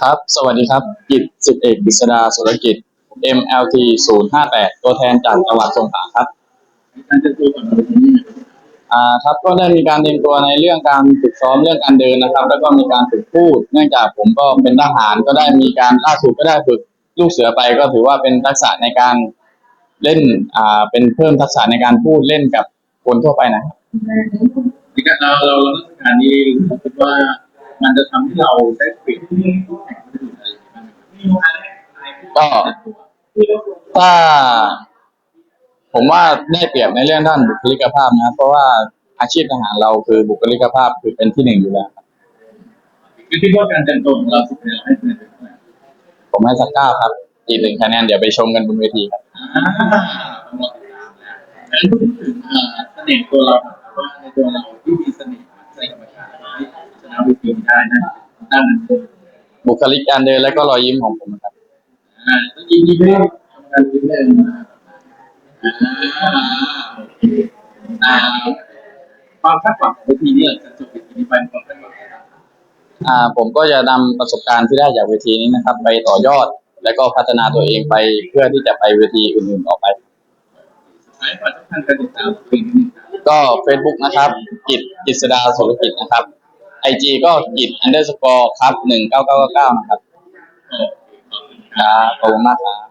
ครับ สวัสดีครับกิจสิบเอกกฤษดาสุรกิจ MLT 058 ตัวแทนจากจังหวัดสงขลาครับการจะตัวก่อนเราทีนี้นะครับอ่าครับก็ได้มีการเตรียมตัวในเรื่องการฝึกซ้อมเรื่องการเดินนะครับ แล้วก็มีการฝึกพูด เนื่องจากผมก็เป็นทหารก็ได้มีการล่าสุดก็ได้ฝึกลูกเสือไป ก็ถือว่าเป็นทักษะในการเล่นอ่าเป็นเพิ่มทักษะในการพูดเล่นกับคนทั่วไปนะครับในการเราเราเราลักษณะนี้ผมคิดว่ามันจะทำให้เราได้เปรียบที่แข่งคน ก็ถ้า ผมว่าได้เปรียบในเรื่องด้านบุคลิกภาพนะ เพราะว่าอาชีพทหารเราคือบุคลิกภาพคือเป็นที่หนึ่งอยู่แล้วครับคือคิดว่าการเตรียมตัวของเราสุดเนี่ยเราให้คะแนนเป็นเท่าไหร่ผมให้สักเก้าครับ อีกหนึ่งคะแนนเดี๋ยวไปชมกันบนเวทีครับอ่าต้องรอติดตามนะงั้นพูดถึงอ่าเสน่ห์ตัวเราครับว่าในตัวเราที่มีเสน่ห์เสน่ห์ธรรมชาติที่ชนะวิธีได้นะด้านนั้นคือ บุคลิกการเดินและก็รอยยิ้มของผมนะครับอ่าต้องยินดีด้วยทำงานยิ้มเลยนะครับอ่าโอเคอ่าความคาดหวังของวิธีนี้หลังจากจบวิธีนี้ไปความคาดหวังอะไรบ้างอ่า ผมก็จะนำประสบการณ์ที่ได้จากเวทีนี้นะครับ ไปต่อยอดและก็พัฒนาตัวเองไปเพื่อที่จะไปเวทีอื่นๆต่อไปสุดท้ายฝากทุกท่านการติดตามเพลงนี้ครับก็ Facebook นะครับ กิจกิษดาสุรกิจนะครับ IG ก็กิจ underscore ครับหนึ่งเก้าเก้าเก้านะครับโอเคขอบคุณครับครับขอบคุณมากครับ